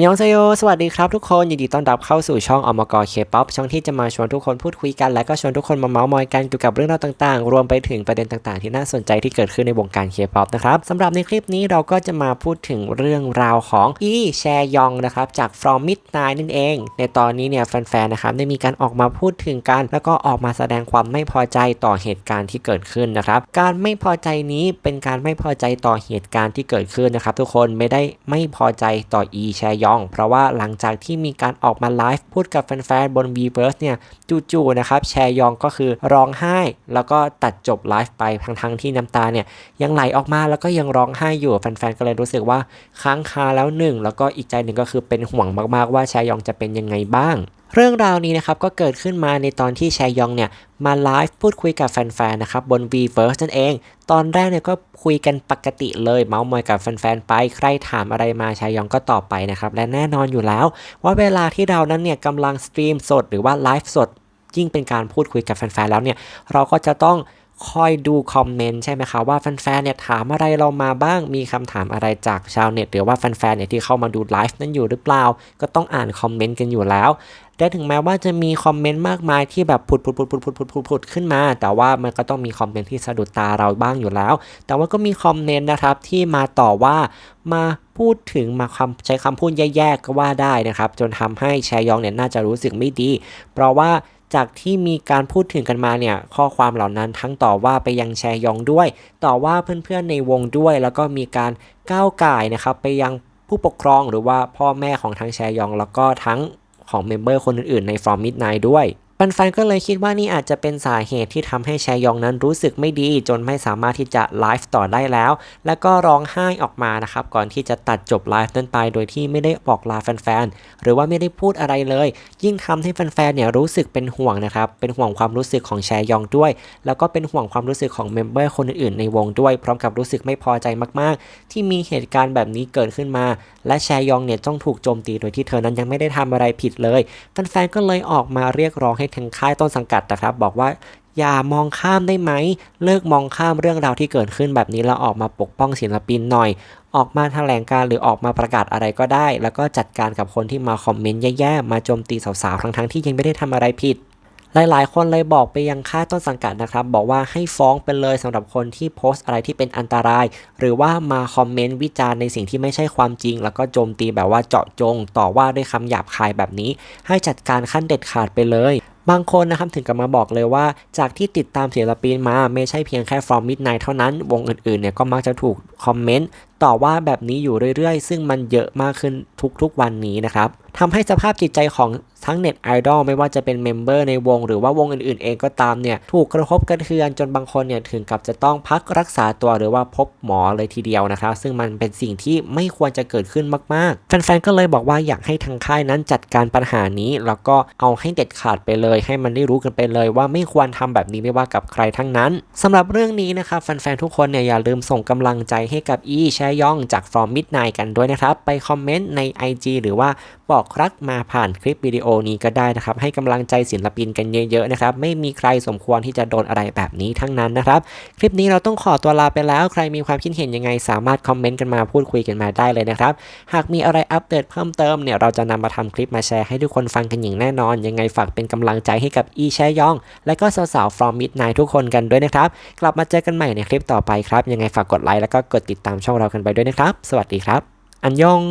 ันยองเซโย สวัสดีครับทุกคน ยินดีต้อนรับเข้าสู่ช่องอมกเคป๊อปช่องที่จะมาชวนทุกคนพูดคุยกัน และก็ชวนทุกคนมาเมาส์มอยกันเกี่ยวกับเรื่องราวต่างๆ รวมไปถึงประเด็นต่างๆ ที่น่าสนใจที่เกิดขึ้นในวงการเคป๊อปนะครับสำหรับในคลิปนี้เราก็จะมาพูดถึงเรื่องราวของอีแชยองนะครับจาก From Midnight นั่นเอง ในตอนนี้เนี่ยแฟนๆนะครับได้มีการออกมาพูดถึงกัน แล้วก็ออกมาแสดงความไม่พอใจต่อเหตุการณ์ที่เกิดขึ้นนะครับการไม่พอใจนี้เป็นการไม่พอใจต่อเหตุการณ์ที่เกิดขึ้นนะครับทุกคนไม่ได้ไม่พอใจต่ออีแชยองเพราะว่าหลังจากที่มีการออกมาไลฟ์พูดกับแฟนๆบน v ีเวิร์สเนี่ยจู่ๆนะครับแชยองก็คือร้องไห้ แล้วก็ตัดจบไลฟ์ไปทั้งๆที่น้ำตาเนี่ยยังไหลออกมาแล้วก็ยังร้องไห้อยู่แฟนๆก็เลยรู้สึกว่าค้างคาแล้วหนึ่งแล้วก็อีกใจหนึ่งก็คือเป็นห่วงมากๆว่าแชยองจะเป็นยังไงบ้าง เรื่องราวนี้นะครับก็เกิดขึ้นมาในตอนที่แชยองเนี่ยมาไลฟ์พูดคุยกับแฟนๆนะครับบน Weverse นั่นเอง ตอนแรกเนี่ยก็คุยกันปกติเลย เมาส์มอยกับแฟนๆไปใครถามอะไรมาชายองก็ตอบไปนะครับและแน่นอนอยู่แล้ว ว่าเวลาที่เรานั้นเนี่ยกำลังสตรีมสดหรือว่าไลฟ์สดยิ่งเป็นการพูดคุยกับแฟนๆแล้วเนี่ยเราก็จะต้อง คอยดูคอมเมนต์ใช่ไหมคะว่าแฟนๆเนี่ยถามอะไรเรามาบ้างมีคำถามอะไรจากชาวเน็ตหรือว่าแฟนๆเนี่ยที่เข้ามาดูไลฟ์นั้นอยู่หรือเปล่า ก็ต้องอ่านคอมเมนต์กันอยู่แล้วแต่ถึงแม้ว่าจะมีคอมเมนต์มากมายที่แบบผุดผุดผุดผุดผุดผุดผุดผุดขึ้นมา แต่ว่ามันก็ต้องมีคอมเมนต์ที่สะดุดตาเราบ้างอยู่แล้ว แต่ว่าก็มีคอมเมนต์นะครับที่มาต่อว่ามาพูดถึงมาคำใช้คำพูดแย่ๆก็ว่าได้นะครับ จนทำให้แชยองเนี่ยน่าจะรู้สึกไม่ดี เพราะว่า จากที่มีการพูดถึงกันมาเนี่ยข้อความเหล่านั้นทั้งต่อว่าไปยังแชยองด้วย ต่อว่าเพื่อนๆในวงด้วย แล้วก็มีการก้าวไก่นะครับไปยังผู้ปกครองหรือว่าพ่อแม่ของทั้งแชยอง แล้วก็ทั้งของเมมเบอร์คนอื่นๆใน From Midnight ด้วย แฟนๆก็เลยคิดว่านี่อาจจะเป็นสาเหตุที่ทำให้แชยองนั้นรู้สึกไม่ดี จนไม่สามารถที่จะไลฟ์ต่อได้แล้ว แล้วก็ร้องไห้ออกมานะครับ ก่อนที่จะตัดจบไลฟ์นั้นไป โดยที่ไม่ได้บอกลาแฟนๆ หรือว่าไม่ได้พูดอะไรเลย ยิ่งทำให้แฟนๆ เนี่ยรู้สึกเป็นห่วงนะครับ เป็นห่วงความรู้สึกของแชยองด้วย แล้วก็เป็นห่วงความรู้สึกของเมมเบอร์คนอื่นๆ ในวงด้วย พร้อมกับรู้สึกไม่พอใจมากๆ ที่มีเหตุการณ์แบบนี้เกิดขึ้นมา และแชยองเนี่ยต้องถูกโจมตีโดยที่เธอนั้นยังไม่ได้ทำอะไรผิดเลย แฟนๆ ก็เลยออกมาเรียกร้องให้ทางค่ายต้นสังกัดนะครับ บอกว่าอย่ามองข้ามได้ไหม เลิกมองข้ามเรื่องราวที่เกิดขึ้นแบบนี้แล้วออกมาปกป้องศิลปินหน่อย ออกมาแถลงการหรือออกมาประกาศอะไรก็ได้ แล้วก็จัดการกับคนที่มาคอมเมนต์แย่ๆมาโจมตีสาวๆทั้งๆที่ยังไม่ได้ทำอะไรผิดหลายๆ คนเลยบอกไปยังค่ายต้นสังกัดนะครับ บอกว่าให้ฟ้องไปเลยสำหรับคนที่โพสต์อะไรที่เป็นอันตราย หรือว่ามาคอมเมนต์วิจารณ์ในสิ่งที่ไม่ใช่ความจริง แล้วก็โจมตีแบบว่าเจาะจง ต่อว่าด้วยคำหยาบคายแบบนี้ ให้จัดการขั้นเด็ดขาดไปเลยบางคนนะครับถึงกับมาบอกเลยว่า จากที่ติดตามศิลปินมาไม่ใช่เพียงแค่ From Midnight เท่านั้น วงอื่นๆเนี่ยก็มักจะถูกคอมเมนต์ต่อว่าแบบนี้อยู่เรื่อยๆ ซึ่งมันเยอะมากขึ้นทุกๆวันนี้นะครับทำให้สภาพจิตใจของ ทั้งเน็ตไอดอลไม่ว่าจะเป็นเมมเบอร์ในวงหรือว่าวงอื่นๆเองก็ตามเนี่ยถูกกระทบกระเทือนจนบางคนเนี่ยถึงกับจะต้องพักรักษาตัวหรือว่าพบหมอเลยทีเดียวนะครับ ซึ่งมันเป็นสิ่งที่ไม่ควรจะเกิดขึ้นมากๆแฟนๆก็เลยบอกว่าอยากให้ทางค่ายนั้นจัดการปัญหานี้ แล้วก็เอาให้เด็ดขาดไปเลย ให้มันได้รู้กันไปเลยว่าไม่ควรทำแบบนี้ไม่ว่ากับใครทั้งนั้นสำหรับเรื่องนี้นะครับแฟนๆทุกคนเนี่ยอย่าลืมส่งกำลังใจให้กับอีแชยองจาก From Midnight กันด้วยนะครับไปคอมเมนต์ใน IG หรือว่าบอกรักมาผ่านคลิปวิดีโอนี้ก็ได้นะครับ ให้กำลังใจศิลปินกันเยอะๆนะครับ ไม่มีใครสมควรที่จะโดนอะไรแบบนี้ทั้งนั้นนะครับ คลิปนี้เราต้องขอตัวลาไปแล้ว ใครมีความคิดเห็นยังไง สามารถคอมเมนต์กันมาพูดคุยกันมาได้เลยนะครับ หากมีอะไรอัปเดตเพิ่มเติมเนี่ยเราจะนำมาทำคลิปมาแชร์ให้ทุกคนฟังกันอย่างแน่นอน ยังไงฝากเป็นกำลังใจให้กับอีแชยอง และก็สาวๆ from midnight ทุกคนกันด้วยนะครับ กลับมาเจอกันใหม่ในคลิปต่อไปครับ ยังไงฝากกดไลค์แล้วก็กดติดตามช่องเรากันไปด้วยนะครับ สวัสดีครับ อันยอง